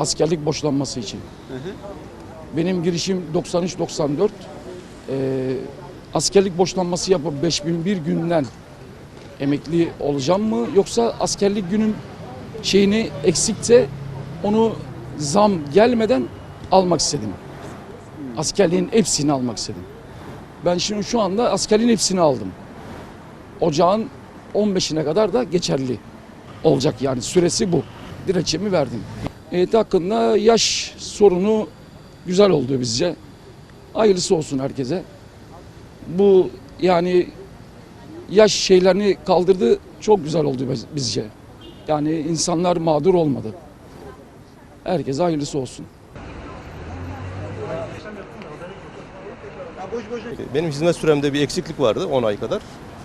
Askerlik boşlanması için. Benim girişim 93-94. Ee, askerlik boşlanması yapıp 5001 günden emekli olacağım mı? Yoksa askerlik günüm şeyini eksikse onu zam gelmeden almak istedim. Askerliğin hepsini almak istedim. Ben şimdi şu anda askerliğin hepsini aldım. Ocağın 15'ine kadar da geçerli olacak yani süresi bu. Dilekçemi verdim. EYT hakkında yaş sorunu güzel oldu bizce. Hayırlısı olsun herkese. Bu yani yaş şeylerini kaldırdı çok güzel oldu biz- bizce. Yani insanlar mağdur olmadı. Herkese hayırlısı olsun. Benim hizmet süremde bir eksiklik vardı 10 ay kadar.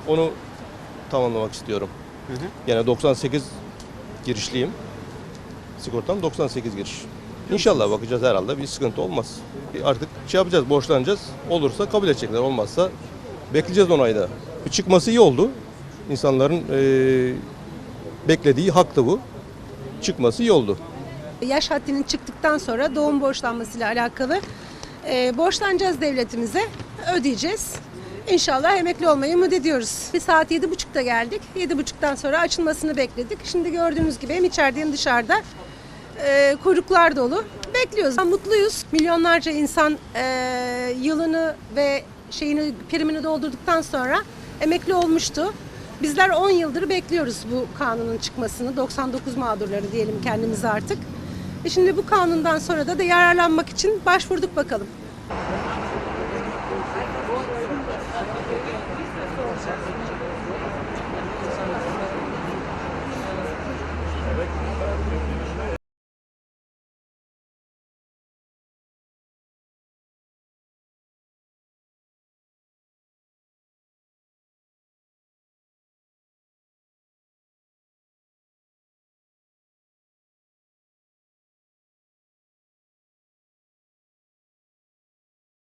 Onu tamamlamak istiyorum. Yine 98 girişliyim. Sigortam 98 giriş. İnşallah bakacağız herhalde bir sıkıntı olmaz. Artık şey yapacağız, borçlanacağız. Olursa kabul edecekler, olmazsa bekleyeceğiz 10 ayda. Çıkması iyi oldu. İnsanların eee, beklediği haktı bu. Çıkması iyi oldu. Yaş haddinin çıktıktan sonra doğum borçlanmasıyla alakalı e, borçlanacağız devletimize, ödeyeceğiz. İnşallah emekli olmayı umut ediyoruz. Bir saat yedi buçukta geldik. Yedi buçuktan sonra açılmasını bekledik. Şimdi gördüğünüz gibi hem içeride hem dışarıda e, kuyruklar dolu. Bekliyoruz. Mutluyuz. Milyonlarca insan e, yılını ve şeyini primini doldurduktan sonra emekli olmuştu. Bizler 10 yıldır bekliyoruz bu kanunun çıkmasını. 99 mağdurları diyelim kendimize artık. E şimdi bu kanundan sonra da, da yararlanmak için başvurduk bakalım. Thank you.